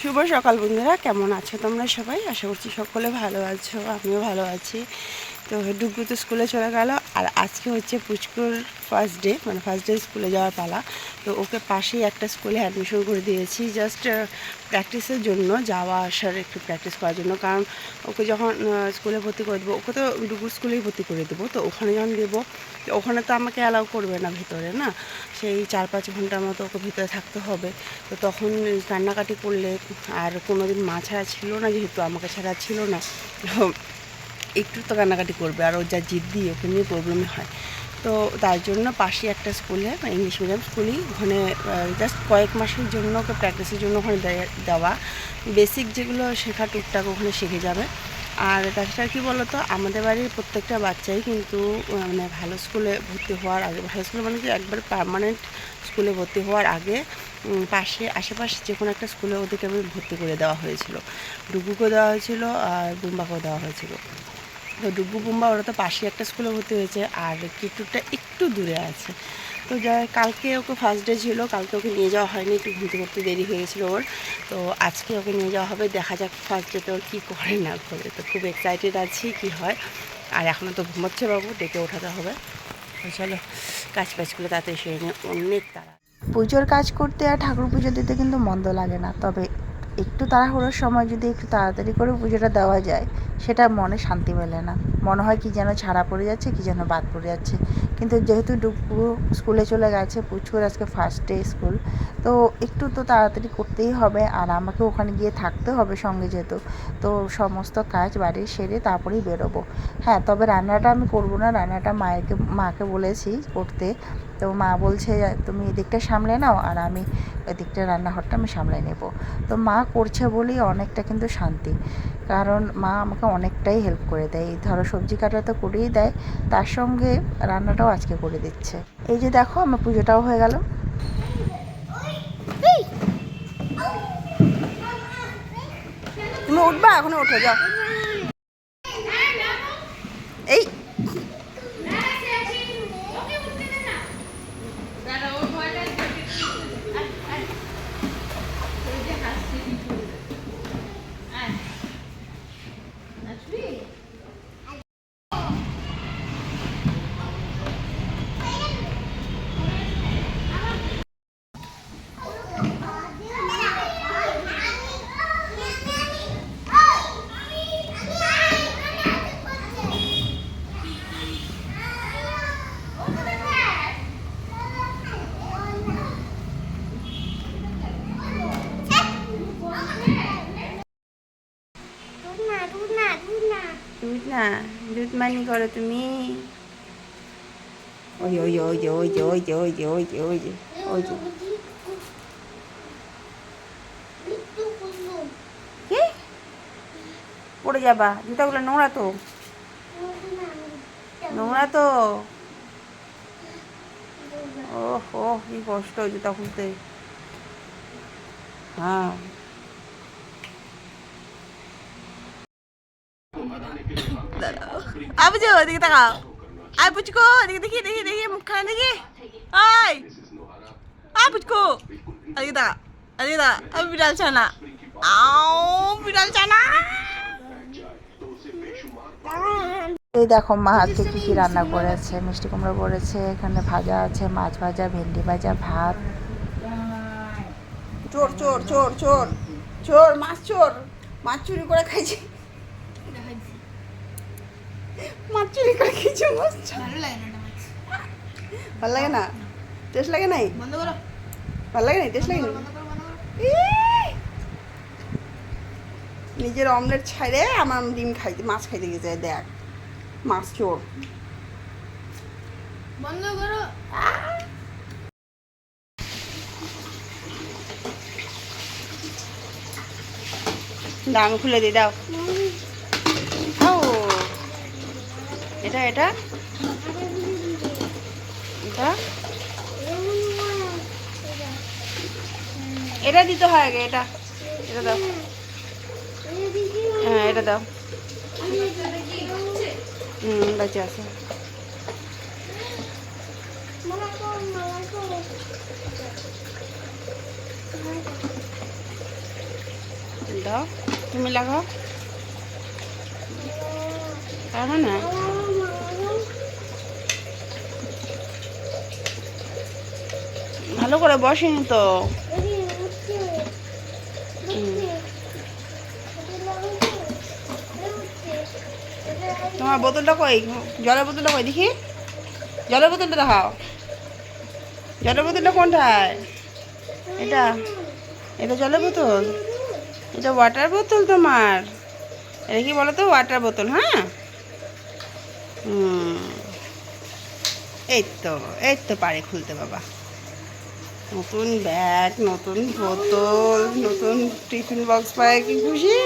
শুভ সকাল বন্ধুরা, কেমন আছো তোমরা সবাই? আশা করছি সকলে ভালো আছো, আমিও ভালো আছি। তো ডুগু তো স্কুলে চলে গেল আর আজকে হচ্ছে পুচকুর ফার্স্ট ডে মানে ফার্স্ট ডে স্কুলে যাওয়ার পালা। তো ওকে পাশেই একটা স্কুলে অ্যাডমিশন করে দিয়েছি জাস্ট প্র্যাকটিসের জন্য, যাওয়া, আসার একটু প্র্যাকটিস করার জন্য। কারণ ওকে যখন স্কুলে ভর্তি করে দেবো, ওকে তো ডুগুর স্কুলেই ভর্তি করে দেবো, তো ওখানে যখন দেবো ওখানে তো আমাকে অ্যালাউ করবে না ভিতরে, না? সেই চার পাঁচ ঘণ্টার মতো ওকে ভিতরে থাকতে হবে। তো তখন কান্নাকাটি করলে আর কোনো দিন মা ছাড়া ছিল না, যেহেতু আমাকে ছাড়া ছিল না। একটু তো কান্নাকাটি করবে আর ও যা জিদ্দি ওকে নিয়ে প্রবলেমই হয়। তো তার জন্য পাশে একটা স্কুলে, ইংলিশ মিডিয়াম স্কুলেই ওখানে জাস্ট কয়েক মাসের জন্য ওকে প্র্যাকটিসের জন্য ওখানে দেওয়া। বেসিক যেগুলো শেখা টুকটাক ওখানে শিখে যাবে। আর তাছাড়া কী বলতো, আমাদের বাড়ির প্রত্যেকটা বাচ্চাই কিন্তু মানে ভালো স্কুলে ভর্তি হওয়ার আগে, ভালো স্কুলে মানে কি একবার পার্মানেন্ট স্কুলে ভর্তি হওয়ার আগে পাশে, আশেপাশে যে কোনো একটা স্কুলে ওদেরকে ভর্তি করে দেওয়া হয়েছিল। ডুগুকেও দেওয়া হয়েছিল আর বুম্বাকেও দেওয়া হয়েছিল। তো ডুগু বুম্বা, ওরা তো পাশে একটা স্কুলে ভর্তি হয়েছে, আর কিট্টুরটা একটু দূরে আছে। তো যা কালকে ওকে ফার্স্ট ডে ছিল, কালকে ওকে নিয়ে যাওয়া হয়নি, একটু ঘুরতে ঘুরতে দেরি হয়ে গেছিল ওর। তো আজকে ওকে নিয়ে যাওয়া হবে, দেখা যাক ফার্স্ট ডেতে ওর কী করে না করে। তো খুব এক্সাইটেড আছি, কি হয়। আর এখনও তো ঘুমাচ্ছে বাবু, ডেকে ওঠাতে হবে। তো চলো, কাজ কাজগুলো তাড়াতাড়ি সেরে নিয়ে অনেক তাড়া পুজোর কাজ করতে আর ঠাকুর পুজো দিতে কিন্তু মন্দ লাগে না, তবে একটু তাড়াহুড়োর সময় যদি একটু তাড়াতাড়ি করে পুজোটা দেওয়া যায় সেটা মনে শান্তি মেলে না। মনে হয় কি যেন ছাড়া পড়ে যাচ্ছে, কি যেন বাদ পড়ে যাচ্ছে। কিন্তু যেহেতু ডুবু স্কুলে চলে গেছে পুচকুর আজকে ফার্স্ট ডে স্কুল তো একটু তো তাড়াতাড়ি করতেই হবে। আর আমাকে ওখানে গিয়ে থাকতে হবে সঙ্গে যেহেতু, তো সমস্ত কাজ বাড়ির সেরে তারপরেই বেরোবো। হ্যাঁ তবে রান্নাটা আমি করব না। রান্নাটা মায়েরকে মাকে বলেছি করতে। তো মা বলছে, তুমি এদিকটা সামলে নাও, আর আমি এদিকটা রান্নাঘরটা আমি সামলে নেব। তো মা করছে বলেই অনেকটা কিন্তু শান্তি। কারণ মা আমাকে অনেকটাই হেল্প করে দেয়। ধরো সবজি কাটা তো করেই দেয়, তার সঙ্গে রান্নাটাও আজকে করে দিচ্ছে। এই যে দেখো, আমার পুজোটাও হয়ে গেল। তুমি উঠবা এখনও উঠে যাও। দুধ না দুধ মানি করো তুমি। ওই ওই ওই যে ওই যে ওই যে ওই যে ওই যে ওই যে ওই যে। কি? পড়ে যাবা, জুতাগুলো নোংরা তো। নোংরা তো। ও হো কি কষ্ট জুতা খুলতে। হ্যাঁ। আবু যে ওদিকে তাকাও আয় পুচকো এদিকে দেখি দেখি দেখি মুখখানা দেখি আয় আয় পুচকো এদিকে তাকা এদিকে তাকা আমি বিড়াল ছানা আও বিড়াল ছানা এই দেখো মা আজকে কী কী রান্না করেছে? মিষ্টি কুমড়ো করেছে এখানে ভাজা আছে মাছ ভাজা ভেন্ডি ভাজা ভাত। চোর চোর চোর চোর। চোর মাছ চোর। মাছ চুরি করে খাইছে। মাছ চুরি করে খেয়েছে মাছ ভালো লাগে না। ভালো লাগে না? টেস্ট লাগে নাই? বন্ধ করো। ভালো লাগে নাই? টেস্ট লাগে না ইয়ে! নিজের অমলেট ছাড়ে আমার ডিম খাইতে মাছ খাইতে গেছে দেখ। মাছ চোর। বন্ধ করো। দাম খুলে দিয়ে দাও ও এটা এটা? এটা? এটা দিতে হয় আগে, এটা। এটা দাও। হ্যাঁ এটা দাও। হুম বেঁচে আছে। দাও। তুমি লাগাও। পারবে না? ভালো করে বসেনি তো। তোমার বোতলটা কই? জলের বোতলটা কই? দেখি। জলের বোতলটা দেখাও। জলের বোতলটা কোনটায়? এটা। এটা জলের বোতল? এটা ওয়াটার বোতল তোমার? এটা কি বলো তো ওয়াটার বোতল হ্যাঁ? এই তো এই তো পারে খুলতে বাবা। নতুন ব্যাগ, নতুন বোতল, নতুন টিফিন বক্স পায় কি খুশি?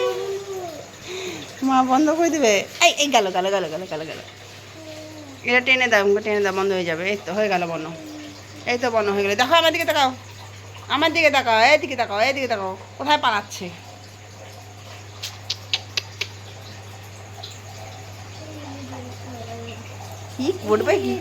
মা বন্ধ করে দেবে। এই এই গেল গেল গেল গেল গেল গেল। এটা টেনে দাও টেনে দাও, বন্ধ হয়ে যাবে। এই তো হয়ে গেল বন্ধ। এই তো বন্ধ হয়ে গেল। দেখো আমার দিকে তাকাও। আমার দিকে তাকাও এইদিকে তাকাও এইদিকে তাকাও। কোথায় পালাচ্ছে? কি করবে কি?